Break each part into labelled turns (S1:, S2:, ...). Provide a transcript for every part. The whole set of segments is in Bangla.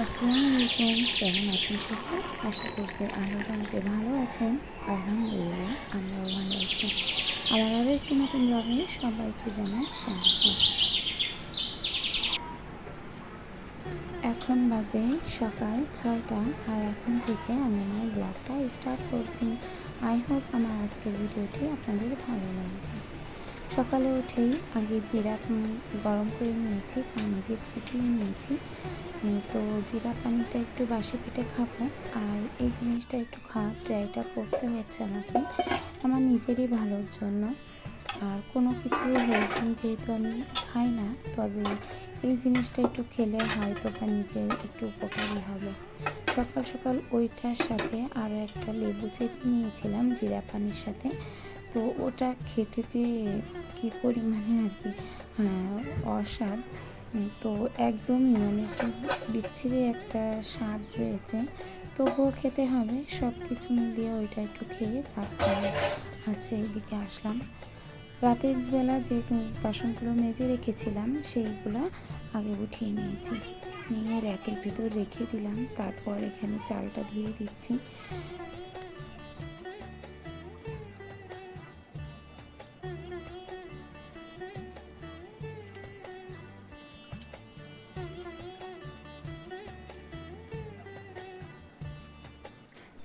S1: আলাইকুম কেমন আছেন সবাই? আশা করছি রহমতে ভালো আছেন। আলহামদুলিল্লাহ, আমরাও ভালো আছি। আমার আরও একটি নতুন ব্লগে সবাইকে জানাই স্বাগত এখন বাজে সকাল ছয়টা, আর এখন থেকে আমি আমার ব্লগটা স্টার্ট করছি। আই হোপ আমার আজকের ভিডিওটি আপনাদের ভালো লাগবে। সকালে উঠেই আগে জিরা গরম করে নিয়েছি, পানি দিয়ে ফুটিয়ে নিয়েছি। তো জিরা পানিটা একটু বাসি পেটে খাব। আর এই জিনিসটা একটু খাওয়ার ট্রাইটা করতে হচ্ছে আমাকে, আমার নিজেরই ভালোর জন্য। আর কোনো কিছু হেলথ যেহেতু আমি খাই না, তবে এই জিনিসটা একটু খেলে হয়তো বা নিজের একটু উপকারী হবে। সকাল সকাল ওইটার সাথে আরও একটা লেবু চেপে নিয়েছিলাম জিরা পানির সাথে। তো ওটা খেতে যে কি পরিমাণে আর কি হ্যাঁ, অস্বাদ তো একদমই মানে বিচ্ছিরি একটা স্বাদ রয়েছে। তবুও খেতে হবে সব কিছু মিলিয়ে ওইটা একটু খেয়ে তারপরে হচ্ছে এদিকে আসলাম। রাতের বেলা যে বাসনগুলো মেজে রেখেছিলাম সেইগুলো আগে উঠিয়ে নিয়েছি। নিয়ে র্যাকের ভিতর রেখে দিলাম তারপর এখানে চালটা ধুয়ে দিচ্ছি।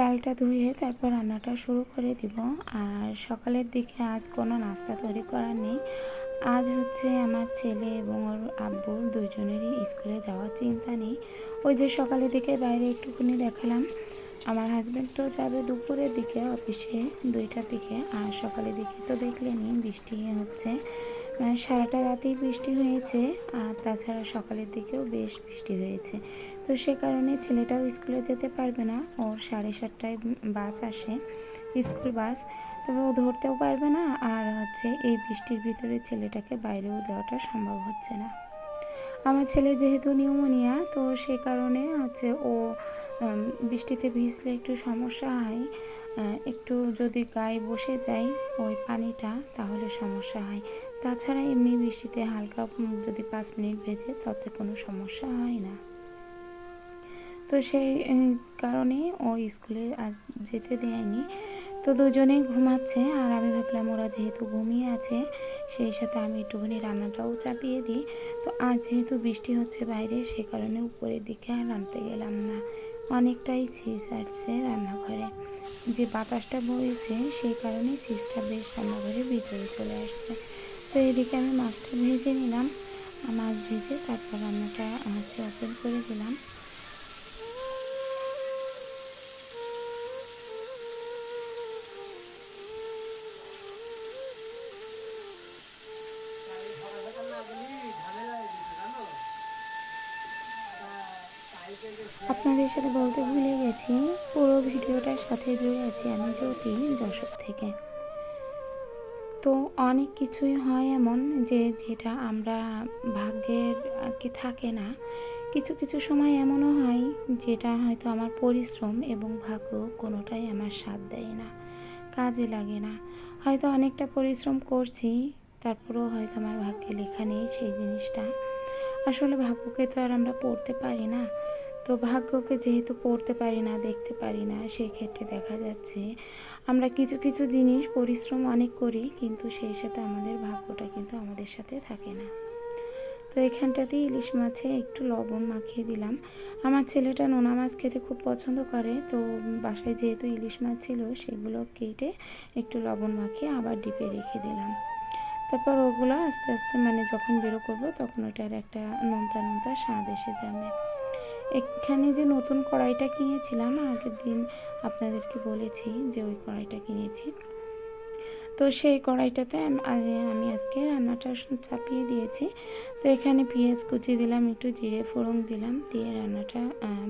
S1: চালটা ধুয়ে তারপর রান্নাটা শুরু করে দিব। আর সকালের দিকে আজ কোনো নাস্তা তৈরি করার নেই। আজ হচ্ছে আমার ছেলে এবং ওর আব্বুর দুজনেরই স্কুলে যাওয়ার চিন্তা নেই। ওই যে সকালের দিকে বাইরে একটুখানি দেখালাম। আমার হাজব্যান্ড তো যাবে দুপুরের দিকে অফিসে দুইটার দিকে। আর সকালের দিকে তো দেখলেনই বৃষ্টি হচ্ছে। সারাটা রাতেই বৃষ্টি হয়েছে, আর তাছাড়া সকালের দিকেও বেশ বৃষ্টি হয়েছে। তো সে কারণে ছেলেটাও স্কুলে যেতে পারবে না, ওর সাড়ে সাতটায় বাস আসে, স্কুল বাস। তবে ও ধরতেও পারবে না, আর হচ্ছে এই বৃষ্টির ভিতরে ছেলেটাকে বাইরেও দেওয়াটা সম্ভব হচ্ছে না। আমার ছেলে যেহেতু নিউমোনিয়া, তো সে কারণে হচ্ছে ও বৃষ্টিতে ভিজলে একটু সমস্যা হয়। একটু যদি গায়ে বসে যায় ওই পানিটা, তাহলে সমস্যা হয়। তাছাড়া এমনি বৃষ্টিতে হালকা যদি পাঁচ মিনিট ভেজে, তাতে কোনো সমস্যা হয় না। তো সেই কারণে ও স্কুলে আর যেতে দেয়নি। তো দুজনেই ঘুমাচ্ছে আর আমি ভাবলাম ওরা যেহেতু ঘুমিয়ে আছে, সেই সাথে আমি একটুখানি রান্নাটাও চাপিয়ে দিই। তো আজ যেহেতু বৃষ্টি হচ্ছে বাইরে, সে কারণে উপরের দিকে আর নামতে গেলাম না। অনেকটাই শীষ আসছে রান্নাঘরে। যে বাতাসটা বইছে, সেই কারণে শীষটা বেশ রান্নাঘরের ভিতরে চলে আসছে। তো এদিকে আমি মাছটা ভেজে নিলাম। মাছ ভেজে তারপর রান্নাটা হচ্ছে ওপেন করে দিলাম। আপনাদের সাথে বলতে ভুলে গেছি, পুরো ভিডিওটার সাথে জুড়ে আছি আমি জ্যোতি যশোর থেকে। তো অনেক কিছুই হয় এমন যে যেটা আমরা ভাগ্যের আর কি থাকে না। কিছু কিছু সময় এমনও হয় যেটা হয়তো আমার পরিশ্রম এবং ভাগ্য কোনোটাই আমার সাথ দেয় না, কাজে লাগে না। হয়তো অনেকটা পরিশ্রম করছি, তারপরেও হয়তো আমার ভাগ্যে লেখা নেই সেই জিনিসটা। আসলে ভাগ্যকে তো আর আমরা পড়তে পারি না। তো ভাগ্যকে যেহেতু পড়তে পারি না, দেখতে পারি না সেই ক্ষেত্রে দেখা যাচ্ছে আমরা কিছু কিছু জিনিস পরিশ্রম অনেক করি, কিন্তু সেই সাথে আমাদের ভাগ্যটা কিন্তু আমাদের সাথে থাকে না। তো এখানটাতে ইলিশ মাছে একটু লবণ মাখিয়ে দিলাম। আমার ছেলেটা নোনা মাছ খেতে খুব পছন্দ করে, তো বাসায় যেহেতু ইলিশ মাছ ছিল, সেগুলো কেটে একটু লবণ মাখিয়ে আবার ডিপে রেখে দিলাম। তারপর ওগুলো আস্তে আস্তে মানে যখন বেরো করব, তখন ওটার একটা নোনতা নোনতা স্বাদ এসে যাবে। এখানে যে নতুন কড়াইটা কিনেছিলাম, আগের দিন আপনাদেরকে বলেছি যে ওই কড়াইটা কিনেছি। তো সেই কড়াইটাতে আমি আজকে রান্নাটা চাপিয়ে দিয়েছি। তো এখানে পেঁয়াজ কুচি দিলাম, একটু জিরে ফোড়ন দিলাম, দিয়ে রান্নাটা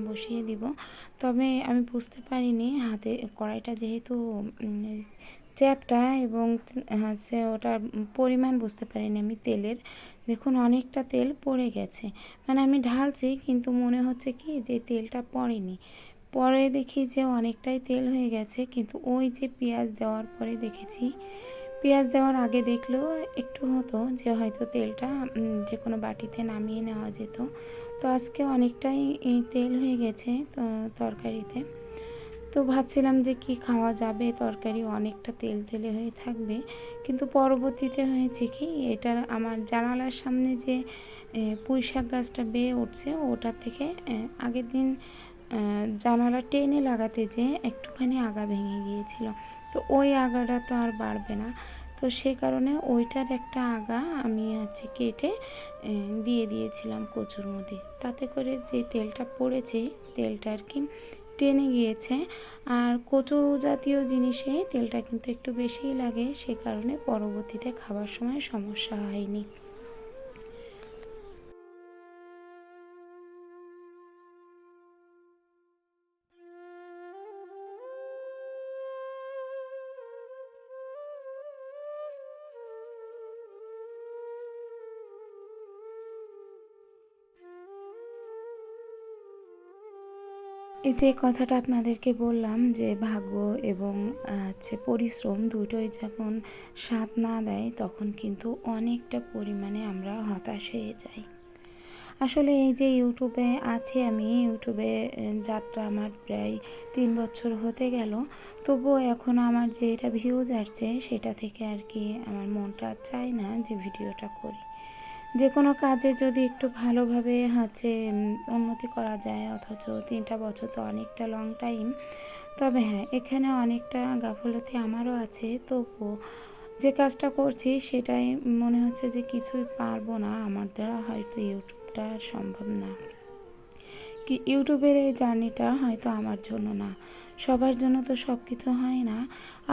S1: বসিয়ে দিব। তবে আমি বুঝতে পারিনি হাতে, কড়াইটা যেহেতু চ্যাপটা এবং হচ্ছে ওটার পরিমাণ বুঝতে পারিনি আমি তেলের। দেখুন, অনেকটা তেল পড়ে গেছে। মানে আমি ঢালছি, কিন্তু মনে হচ্ছে কি যে তেলটা পড়েনি। পরে দেখি যে অনেকটাই তেল হয়ে গেছে, কিন্তু ওই যে পেঁয়াজ দেওয়ার পরে দেখেছি, পেঁয়াজ দেওয়ার আগে দেখলেও একটু হতো যে হয়তো তেলটা যে কোনো বাটিতে নামিয়ে নেওয়া যেত। তো আজকে অনেকটাই তেল হয়ে গেছে, তো তরকারিতে। তো ভাবছিলাম যে কি খাওয়া যাবে? তরকারি অনেকটা তেল তেলে হয়ে থাকবে। কিন্তু পরবর্তীতে হয়েছে কি এটার আমার জানালার সামনে যে পুঁই শাক গাছটা বেয়ে উঠছে ওটার থেকে আগের দিন জানালা টেনে লাগাতে যে একটুখানি আগা ভেঙে গিয়েছিল। তো ওই আগাটা তো আর বাড়বে না। তো সে কারণে ওইটার একটা আগা আমি হচ্ছে কেটে দিয়ে দিয়েছিলাম কচুর মধ্যে। তাতে করে যে তেলটা পড়েছে, তেলটা আর কি টেনে গিয়েছে। আর কচু জাতীয় জিনিসে তেলটা কিন্তু একটু বেশিই লাগে, সে কারণে পরবর্তীতে খাবার সময় সমস্যা হয়নি। যে কথাটা আপনাদেরকে বললাম যে ভাগ্য এবং হচ্ছে পরিশ্রম দুটোই যখন সাথ না দেয়, তখন কিন্তু অনেকটা পরিমাণে আমরা হতাশ হয়ে যাই। আসলে এই যে ইউটিউবে আছি আমি, ইউটিউবে যাত্রা আমার প্রায় তিন বছর হতে গেল। তবুও এখন আমার যে এটা ভিউজ আসছে, সেটা থেকে আর কি আমার মনটা চায় না যে ভিডিওটা করি। যে কোনো কাজে যদি একটু ভালোভাবে হচ্ছে উন্নতি করা যায়, অথচ তিনটা বছর তো অনেকটা লং টাইম তবে হ্যাঁ এখানে অনেকটা গাফলতি আমারও আছে। তো যে কাজটা করছি সেটাই মনে হচ্ছে যে কিছুই পারব না। আমার দ্বারা হয়তো ইউটিউবটা সম্ভব না। কি ইউটিউবের এই জার্নিটা হয়তো আমার জন্য না। সবার জন্য তো সব কিছু হয় না।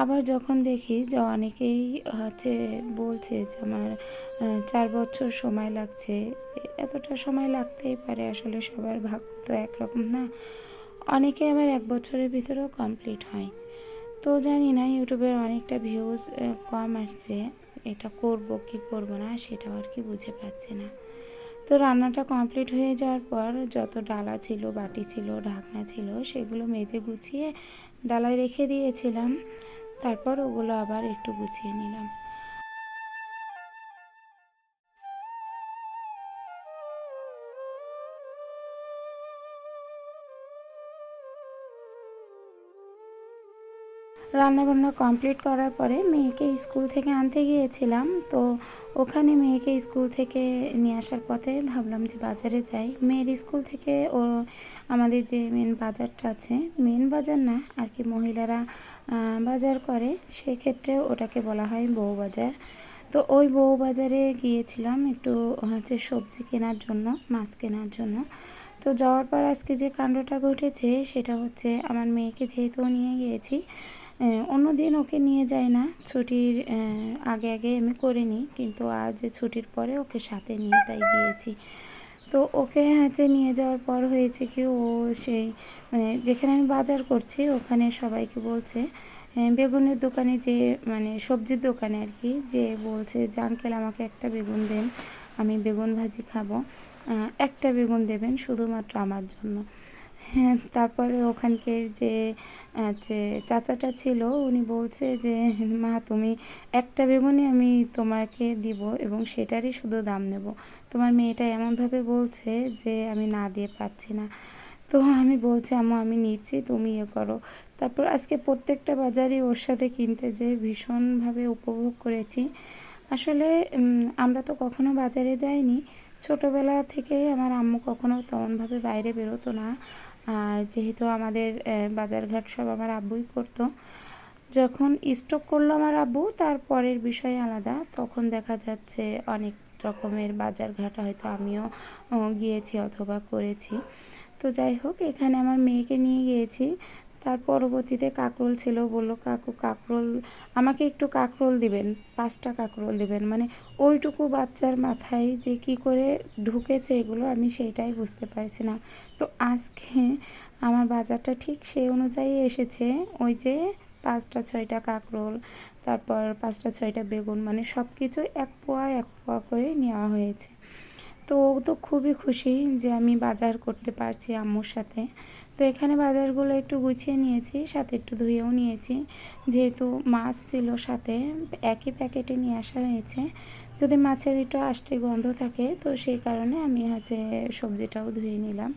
S1: আবার যখন দেখি যে অনেকেই হচ্ছে বলছে যে আমার চার বছর সময় লাগছে। এতটা সময় লাগতেই পারে আসলে সবার ভাগ্য তো একরকম না। অনেকে আবার এক বছরের ভিতরেও কমপ্লিট হয়। তো জানি না, ইউটিউবের অনেকটা ভিউজ কম আসছে। এটা করব কি করব না সেটাও আর কি বুঝে পাচ্ছি না। তো রান্নাটা কমপ্লিট হয়ে যাওয়ার পর যত ডালা ছিল, বাটি ছিল, ঢাকনা ছিল, সেগুলো মেজে গুছিয়ে ডালায় রেখে দিয়েছিলাম। তারপর ওগুলো আবার একটু গুছিয়ে নিলাম। রান্নাবান্না কমপ্লিট করার পরে মেয়েকে স্কুল থেকে আনতে গিয়েছিলাম। তো ওখানে মেয়েকে স্কুল থেকে নিয়ে আসার পথে ভাবলাম যে বাজারে যাই। মেয়ের স্কুল থেকে ও আমাদের যে মেন বাজারটা আছে মেন বাজার না, আর কি মহিলারা বাজার করে, সেক্ষেত্রে ওটাকে বলা হয় বউ বাজার। তো ওই বউ বাজারে গিয়েছিলাম একটু, হচ্ছে সবজি কেনার জন্য, মাছ কেনার জন্য। তো যাওয়ার পর আজকে যে কাণ্ডটা ঘটেছে, সেটা হচ্ছে আমার মেয়েকে যেহেতু নিয়ে গিয়েছি অন্য দিন ওকে নিয়ে যাই না। ছুটির আগে আগে আমি করে নিই, কিন্তু আজ ছুটির পরে ওকে সাথে নিয়ে তাই গিয়েছি। তো ওকে হচ্ছে নিয়ে যাওয়ার পর হয়েছে কি, ও সেই মানে যেখানে আমি বাজার করছি, ওখানে সবাইকে বলছে বেগুনের দোকানে যে মানে সবজির দোকানে আর কি, যে বলছে যে, আঙ্কেল, আমাকে একটা বেগুন দেন, আমি বেগুন ভাজি খাব। একটা বেগুন দেবেন শুধুমাত্র আমার জন্য। হ্যাঁ তারপরে ওখানকার যে চাচাটা ছিল, উনি বলছে যে, মা, তুমি একটা বেগুনই আমি তোমাকে দিব এবং সেটারই শুধু দাম নেব। তোমার মেয়েটা এমনভাবে বলছে যে, আমি না দিয়ে পাচ্ছি না। তো আমি বলছি, আম্মু, আমি নিচ্ছি, তুমি ইয়ে করো। তারপর আজকে প্রত্যেকটা বাজারই ওর সাথে কিনতে যে ভীষণভাবে উপভোগ করেছি। আসলে আমরা তো কখনো বাজারে যাইনি। ছোটোবেলা থেকেই আমার আম্মু কখনো তেমনভাবে বাইরে বেরোতো না। আর যেহেতু আমাদের বাজারঘাট সব আমার আব্বুই করতো, যখন স্টক করল আমার আব্বু, তার পরের বিষয় আলাদা। তখন দেখা যাচ্ছে অনেক রকমের বাজারঘাট হয়তো আমিও গিয়েছি অথবা করেছি। তো যাই হোক, এখানে আমার মেয়েকে নিয়ে গিয়েছি। তার পরবর্তীতে কাকরোল ছিল, বলল, কাকু, কাকরোল, আমাকে একটু কাকরোল দিবেন, পাঁচটা কাকরোল দিবেন। মানে ওইটুকু বাচ্চার মাথায় যে কি করে ঢুকেছে এগুলো আমি সেটাই বুঝতে পারছি না। তো আজকে আমার বাজারটা ঠিক সেই অনুযায়ী এসেছে, ওই যে পাঁচটা, ছয়টা কাকরোল, তারপর পাঁচটা, ছয়টা বেগুন মানে সব কিছু এক পোয়া এক পোয়া করে নেওয়া হয়েছে। তো ও তো খুবই খুশি যে আমি বাজার করতে পারছি আম্মুর সাথে। তো এখানে বাজারগুলো একটু গুছিয়ে নিয়েছি, সাথে একটু ধুয়েও নিয়েছি। যেহেতু মাছ ছিল সাথে, একই প্যাকেটে নিয়ে আসা হয়েছে। যদি মাছের একটু আষ্টে গন্ধ থাকে, তো সেই কারণে আমি হচ্ছে সবজিটাও ধুয়ে নিলাম।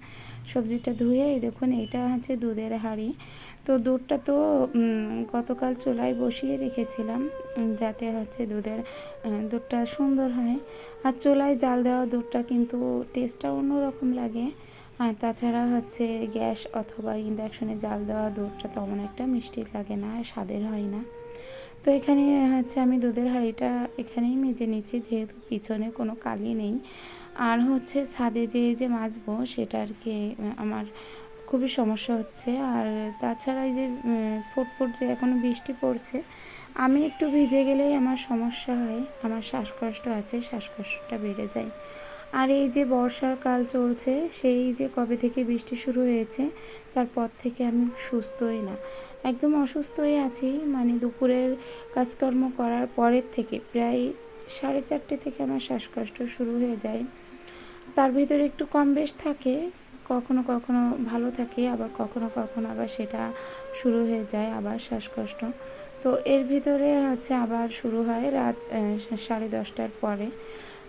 S1: সবজিটা ধুয়ে দেখুন, এইটা হচ্ছে দুধের হাঁড়ি। তো দুধটা তো গতকাল চুলায় বসিয়ে রেখেছিলাম, যাতে হচ্ছে দুধের দুধটা সুন্দর হয়। আর চুলায় জাল দেওয়া দুধটা কিন্তু টেস্টটা অন্যরকম লাগে। আর তাছাড়া হচ্ছে গ্যাস অথবা ইন্ডাকশনে জাল দেওয়া দুধটা তেমন একটা মিষ্টি লাগে না, স্বাদের হয় না। তো এখানে হচ্ছে আমি দুধের হাঁড়িটা এখানেই মেজে নিচ্ছি, যেহেতু পিছনে কোনো কালি নেই। আর হচ্ছে ছাদে যে যে মাজবো সেটা আর কি, আমার খুবই সমস্যা হচ্ছে। আর তাছাড়া এই যে ফুটফুট যে এখনও বৃষ্টি পড়ছে, আমি একটু ভিজে গেলেই আমার সমস্যা হয়, আমার শ্বাসকষ্ট আছে, শ্বাসকষ্টটা বেড়ে যায়। আর এই যে বর্ষাকাল চলছে, সেই যে কবে থেকে বৃষ্টি শুরু হয়েছে তারপর থেকে আমি সুস্থই না। একদম অসুস্থই আছি মানে দুপুরের কাজকর্ম করার পরের থেকে, প্রায় সাড়ে চারটে থেকে আমার শ্বাসকষ্ট শুরু হয়ে যায়। তার ভিতরে একটু কম বেশ থাকে, কখনো কখনো ভালো থাকে, আবার কখনো কখনো আবার সেটা শুরু হয়ে যায়, আবার শ্বাসকষ্ট। তো এর ভিতরে হচ্ছে আবার শুরু হয় রাত সাড়ে দশটার পরে।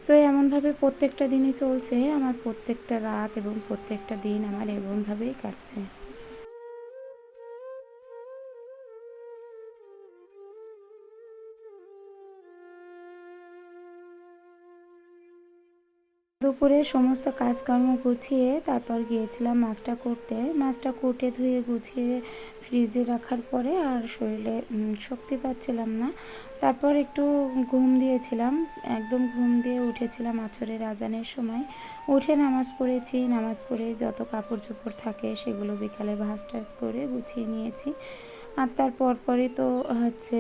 S1: তো এমনভাবে প্রত্যেকটা দিনই চলছে আমার প্রত্যেকটা রাত এবং প্রত্যেকটা দিন আমার এমনভাবেই কাটছে। দুপুরে সমস্ত কাজকর্ম গুছিয়ে তারপর গিয়েছিলাম মাছটা করতে মাছটা কুটে ধুয়ে গুছিয়ে ফ্রিজে রাখার পরে আর শরীরে শক্তি পাচ্ছিলাম না। তারপর একটু ঘুম দিয়েছিলাম। একদম ঘুম দিয়ে উঠেছিলাম আছরের আজানের সময়। উঠে নামাজ পড়েছি। নামাজ পড়ে যত কাপড় চোপড় থাকে সেগুলো বিকালে ভাজ টাজ করে গুছিয়ে নিয়েছি। আর তারপর পরে তো হচ্ছে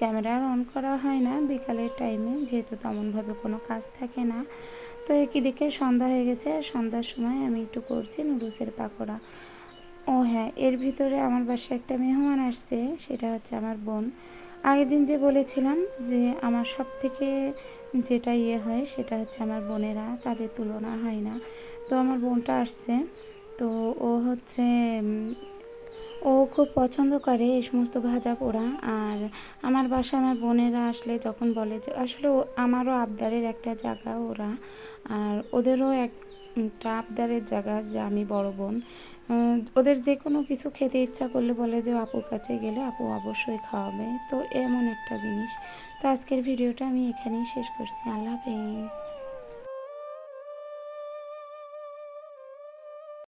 S1: ক্যামেরা অন করা হয় না বিকালের টাইমে যেহেতু তেমনভাবে কোনো কাজ থাকে না। তো একই দিকে সন্ধ্যা হয়ে গেছে, সন্ধ্যার সময় আমি একটু করছি নুডলসের পাকোড়া। ও হ্যাঁ এর ভিতরে আমার বাসায় একটা মেহমান আসছে, সেটা হচ্ছে আমার বোন। আগের দিন যে বলেছিলাম যে আমার সব থেকে যেটা ইয়ে হয়, সেটা হচ্ছে আমার বোনেরা, তাদের তুলনা হয় না। তো আমার বোনটা আসছে, তো ও হচ্ছে ও খুব পছন্দ করে এই সমস্ত ভাজা পোড়া। আর আমার বাসা আমার বোনেরা আসলে যখন বলে যে, আসলে আমারও আবদারের একটা জায়গা ওরা। আর ওদেরও একটা আবদারের জায়গা যে আমি বড় বোন। ওদের যে কোনো কিছু খেতে ইচ্ছা করলে বলে যে আপুর কাছে গেলে আপু অবশ্যই খাওয়াবে। তো এমন একটা জিনিস। তো আজকের ভিডিওটা আমি এখানেই শেষ করছি। আল্লাহ হাফেজ।